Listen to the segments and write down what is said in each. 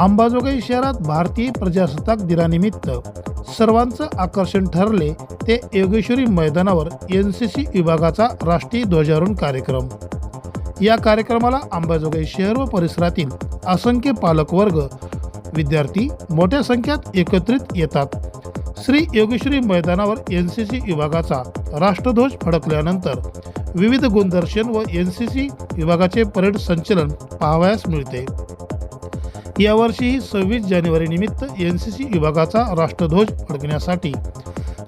अंबाजोगाई शहरात भारतीय प्रजासत्ताक दिनानिमित्त सर्वांचं आकर्षण ठरले ते योगेश्वरी मैदानावर एन सी सी विभागाचा राष्ट्रीय ध्वजारोहण कार्यक्रम. या कार्यक्रमाला अंबाजोगाई शहर व परिसरातील असंख्य पालकवर्ग विद्यार्थी मोठ्या संख्येत एकत्रित येतात. श्री योगेश्वरी मैदानावर एन सी सी विभागाचा राष्ट्रध्वज फडकल्यानंतर विविध गुणदर्शन व एन सी सी विभागाचे परेड संचलन पाहावयास मिळते. यावर्षीही सव्वीस जानेवारी निमित्त एन सी सी विभागाचा राष्ट्रध्वज फडकण्यासाठी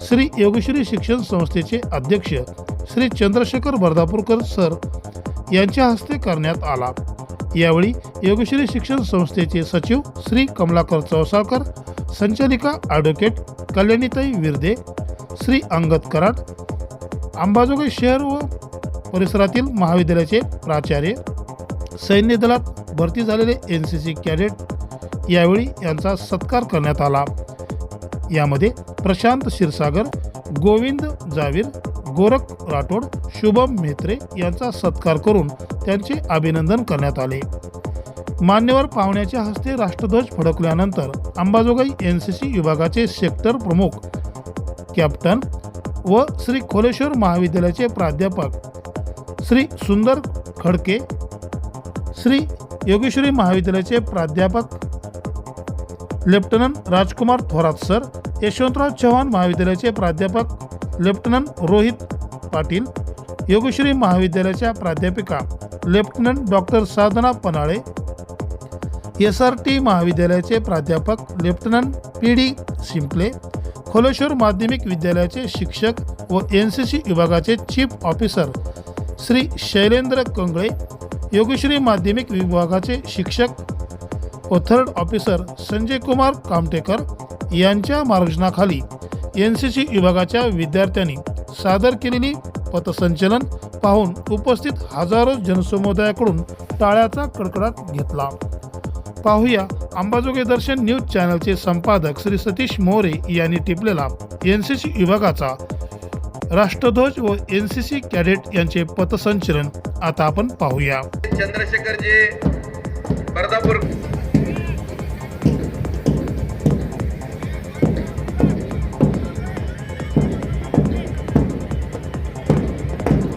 श्री योगेश्वरी शिक्षण संस्थेचे अध्यक्ष श्री चंद्रशेखर बर्दापूरकर सर यांच्या हस्ते करण्यात आला. यावेळी योगेश्वरी शिक्षण संस्थेचे सचिव श्री कमलाकर चौसाळकर संचालिका ॲडव्होकेट कल्याणीताई विरदे श्री अंगद कराड अंबाजोगाई शहर व परिसरातील महाविद्यालयाचे प्राचार्य सैन्य दलात भरती झालेले एन सी सी कॅडेट यावेळी यांचा सत्कार करण्यात आला. यामध्ये प्रशांत क्षीरसागर गोविंद जावीर गोरख राठोड शुभम म्हेत्रे यांचा सत्कार करून त्यांचे अभिनंदन करण्यात आले. मान्यवर पाहुण्याच्या हस्ते राष्ट्रध्वज फडकल्यानंतर अंबाजोगाई एन सी सी विभागाचे सेक्टर प्रमुख कॅप्टन व श्री खोलेश्वर महाविद्यालयाचे प्राध्यापक श्री सुंदर खडके श्री योगेश्वरी महाविद्यालयाचे प्राध्यापक लेफ्टनंट राजकुमार थोरात सर यशवंतराव चव्हाण महाविद्यालयाचे प्राध्यापक लेफ्टनंट रोहित पाटील योगेश्वरी महाविद्यालयाच्या प्राध्यापिका lieutenant doctor Sadhana Panale S R T महाविद्यालयाचे प्राध्यापक लेफ्टनंट पी डी शिंपले खोलेश्वर माध्यमिक विद्यालयाचे शिक्षक व एन सी सी विभागाचे चीफ ऑफिसर श्री शैलेंद्र कंगळे योगेश्वरी माध्यमिक विभागाचे शिक्षक व थर्ड ऑफिसर संजय कुमार कामटेकर यांच्या मार्गदर्शनाखाली एन सी सी विभागाच्या विद्यार्थ्यांनी सादर केलेली पथसंचलन पाहून उपस्थित हजारो जनसमुदायाकडून टाळ्याचा कडकडाट घेतला. पाहूया अंबाजोगाई दर्शन न्यूज चॅनलचे संपादक श्री सतीश मोरे यांनी टिपलेला एन सी सी विभागाचा राष्ट्रध्वज व एन सी सी कॅडेट यांचे पथसंचलन आता आपण पाहूया. चंद्रशेखरजी बर्दापूर.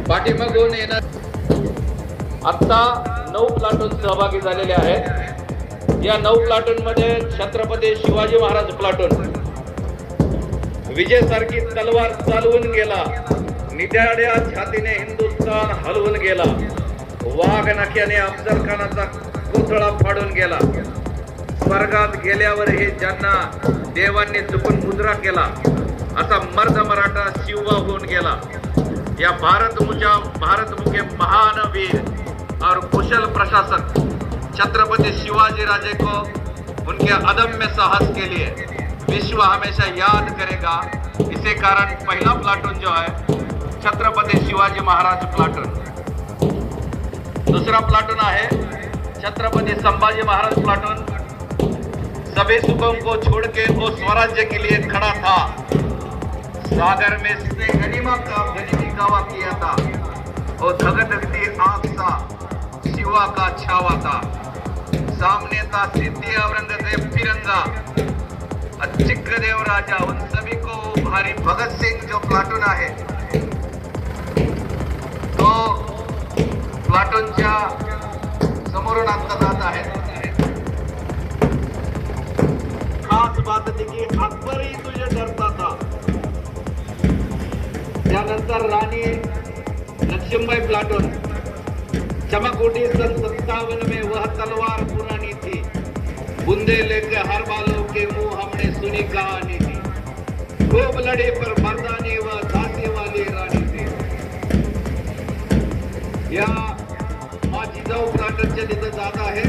पाठीमागून येणार. आत्ता नऊ प्लाटून सहभागी झालेले आहेत. या नऊ प्लाटून मध्ये छत्रपती शिवाजी महाराज प्लाटून विजय सारखी तलवार चालवून गेला. निद्याड्या छातीने हिंदुस्थान हलवून गेला. वाघ नख्याने अफजल खानाचा पुतळा फाडून गेला. स्वर्गात गेल्यावर हे ज्यांना देवांनी चुकून मुद्रा केला असा मर्द मराठा शिवबा होऊन गेला. या भारत मुजा भारत मुखे महान वीर और कुशल प्रशासक छत्रपति शिवाजी राजे को उनके अदम्य साहस के लिए विश्व हमेशा याद करेगा। इसे कारण पहला प्लाटून जो है, छत्रपति शिवाजी महाराज प्लाटून। दूसरा प्लाटून है छत्रपति संभाजी महाराज प्लाटून। सभी सुखों को छोड़ के वो स्वराज्य के लिए खड़ा था। सागर में इसने गनीमा का गनीमी दावा किया था। वो धग धगती आग सा शिवा का छावा था। सामने था सिद्धि औरंगज़ेब तिरंगा। चिक्रदेव राजा, उन सभी को भारी भगत सिंह जो प्लाटून आहे तो प्लाटूनच्या समोरून आता जात खास बात की अकबर ही तुझे डरता था त्यानंतर राणी लक्ष्मीबाई प्लाटून चमक उठी सन सत्तावन में वह तलवार पुरानी थी। बुंदे लेके हर बालों के मुँह हमने सुनी कहानी थी खूब लड़े पर मर्दानी व झांसी वाली रानी थी या माझी जाऊ प्लाटूनच्या तिथं जात आहे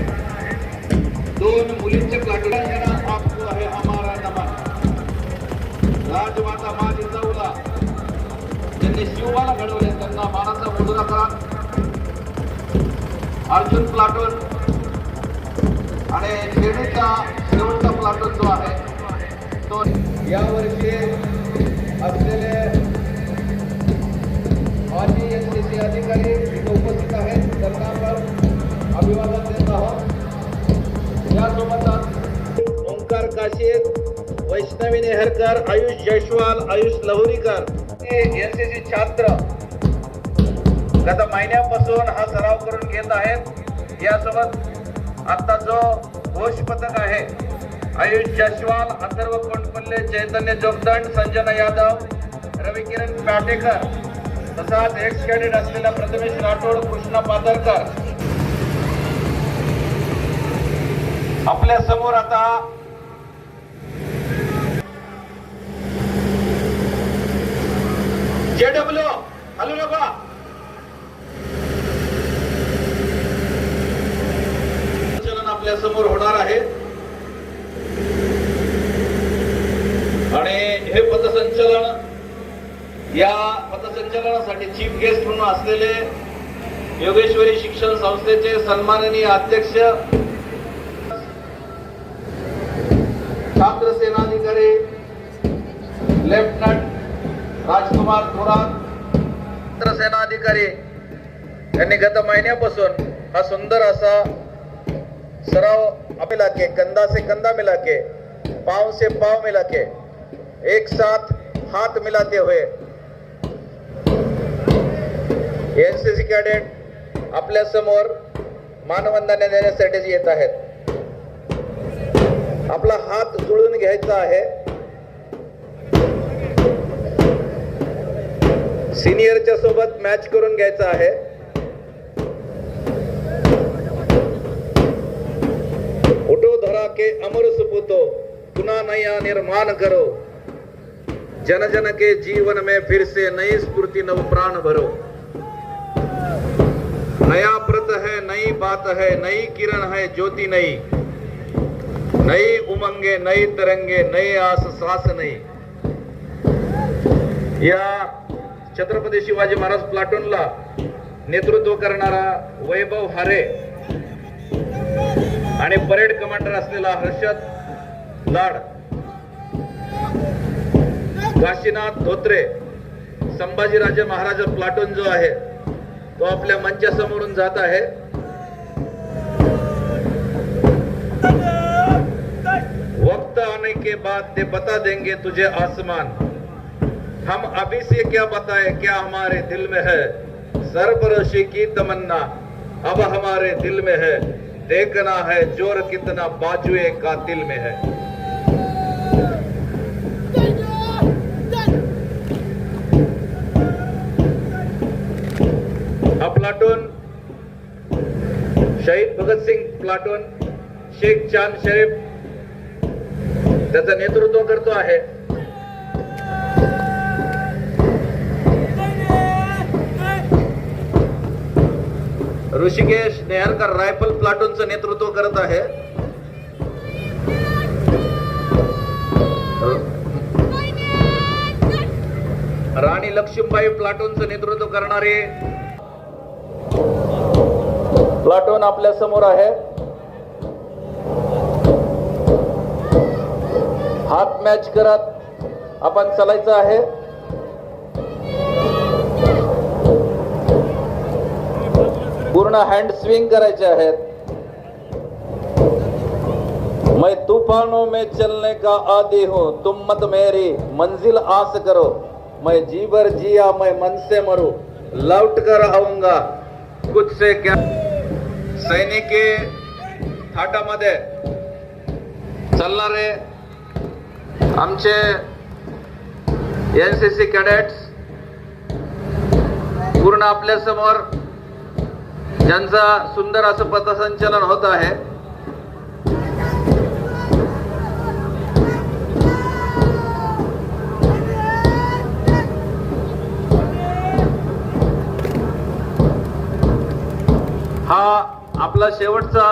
दोन मुलींचे प्लाटून आपको आहे हमारा नमन. राजमाता माझी जाऊला. त्यांनी शिवबाला घडवले त्यांना मानाचा मुजरा करा. अर्जुन प्लाटून आणि शिर्डीचा यावर्षी असलेले माजी एन सी सी अधिकारी इथे उपस्थित आहेत. त्यांना आपण अभिवादन देत आहोत. यासोबतच काशीद वैष्णवी नेहरकर आयुष जयस्वाल आयुष लहुरीकर सी छात्र गत महिन्यापासून हा सराव करून घेत आहेत. यासोबत आता जो घोष पथक आहे आयुष जयस्वाल अथर्व कोंडपल्ले चैतन्य जोगदंड संजना यादव रविकिरण पाटेकर तसाच एक्स कॅडेट असलेला प्रथमेश राठोड कृष्णा पातरकर. आपल्यासमोर आता जेडब्ल्यू हॅलो नका संचलन आपल्यासमोर होणार आहे आणि हे पथसंचलन या पथसंचलनासाठी म्हणून असलेले योगेश्वरी शिक्षण संस्थेचे सन्माननीय अध्यक्ष छात्र सेनाधिकारी लेफ्टनंट राजकुमार थोरात छात्र सेनाधिकारी यांनी गत महिन्यापासून हा सुंदर असा सराव मिला के कंधा से कंधा मिला के से पाव मिला के एक साथ हाथ मिलाते हुए एन सी सी कॅडेट आपल्यासमोर मानवंदना देण्यासाठी येत आहेत. आपला हात जुळून घ्यायचा आहे. सिनियरच्या सोबत मॅच करून घ्यायचा आहे. उठो धरा के अमर सुपुतो पुन्हा नया निर्माण करो. जन जन के जीवन में फिर से नई स्फूर्ति नव प्राण भरो. नया व्रत है नई बात है नई किरण है ज्योति नई। नई उमंगे नई तरंगे नई आस सास नई। या छत्रपती शिवाजी महाराज प्लाटूनला नेतृत्व करणारा वैभव हारे आणि परेड कमांडर असलेला हर्षद लाड काशीनाथ धोत्रे संभाजीराजे महाराज प्लाटून जो आहे तो आपल्या मंचासमोरून जात आहे. वक्त आने के बाद ते बता देंगे तुझे आसमान. हम अभी से क्या बताए क्या हमारे दिल में है? सरपरोशी की तमन्ना अब हमारे दिल में है। देखना है जोर कितना बाजुए का दिल में है। प्लाटून शेख चांद शरीफ त्याचं नेतृत्व करतो आहे. ऋषिकेश नेहरकर रायफल प्लाटूनचं नेतृत्व करत आहे. राणी लक्ष्मीबाई प्लाटूनचं नेतृत्व करणारे प्लाटून आपल्यासमोर आहे. हात मॅच करत आपण चालायचं आहे. पूर्ण हँड स्विंग करायचे आहेत. मैं तूफानों में चलने का आदि हूँ तुम मत मेरी मंजिल आस करो. मैं जी भर जिया मैं मन से मरू. लौट कर आऊंगा कुछ से क्या? सैनिकी थाटामध्ये. चालणारे आमचे एन सी सी कॅडेट्स पूर्ण आपल्यासमोर ज्यांचा सुंदर असं पथसंचलन होत आहे. हा आपला शेवटचा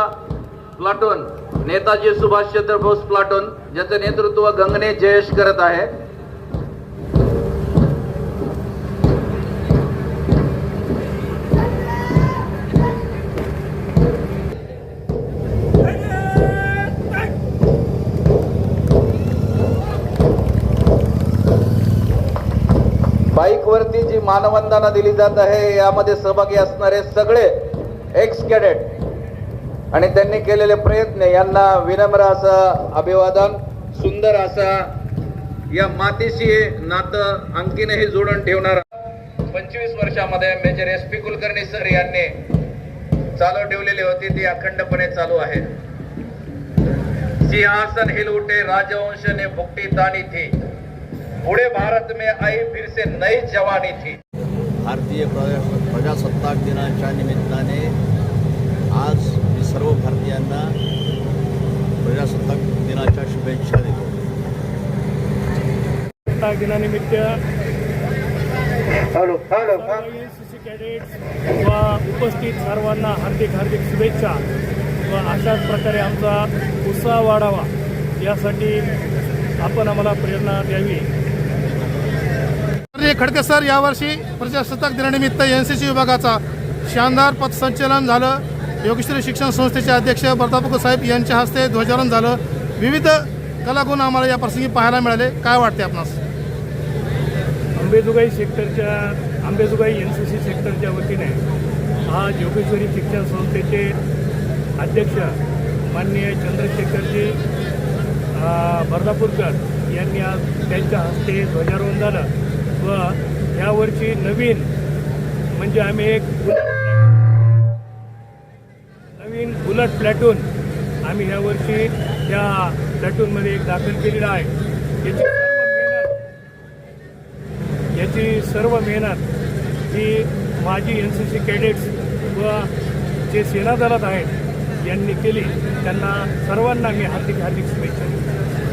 प्लाटून नेताजी सुभाषचंद्र बोस प्लाटून ज्याचं नेतृत्व गंगणे जयेश करत आहे. बाईकवरती जी मानवंदना दिली जात आहे यामध्ये सहभागी असणारे सगळे एक्स कॅडेट आणि त्यांनी केलेले प्रयत्न यांना विनम्र असं अभिवादन सुंदर असा या मातीशी नातं आणखीनही जोडून ठेवणार. पंचवीस वर्षामध्ये major S P Kulkarni sir यांनी चालू ठेवलेली होती ती अखंडपणे चालू आहे. सिंहासन हिल राजवंश ने भुक्टी तानी थी. पुढे भारत में आई फिर से नई जवानी थी. भारतीय प्रजासत्ताक दिनाच्या निमित्ताने आज मी सर्व भारतीयांना प्रजासत्ताक दिनाच्या शुभेच्छा देतो प्रजासत्ताक दिनानिमित्त hello hello C C cadets व उपस्थित सर्वांना हार्दिक हार्दिक शुभेच्छा व अशाच प्रकारे आमचा उत्साह वाढावा यासाठी आपण आम्हाला प्रेरणा द्यावी. खडके सर यावर्षी प्रजासत्ताक दिनानिमित्त एन सी सी विभागाचा शानदार पथसंचलन झालं. योगेश्वरी शिक्षण संस्थेचे अध्यक्ष बर्दापूर साहेब यांच्या हस्ते ध्वजारोहण झालं. विविध कलागुण आम्हाला या प्रसंगी पाहायला मिळाले. काय वाटते आपणास? अंबेजोगाई सेक्टरच्या अंबेजोगाई एन सी सी सेक्टरच्या वतीने हा योगेश्वरी शिक्षण संस्थेचे अध्यक्ष माननीय चंद्रशेखरजी बर्दापूरकर यांनी आज त्यांच्या हस्ते ध्वजारोहण झालं व यावर्षी नवीन म्हणजे आम्ही एक नवीन बुलट प्लॅटून आम्ही यावर्षी त्या प्लॅटूनमध्ये एक दाखल केलेला आहे याची सर्व मेहनत ही माजी एन सी सी कॅडेट्स व जे सेनादलात आहेत यांनी केली. त्यांना सर्वांना मी हार्दिक हार्दिक शुभेच्छा देतो.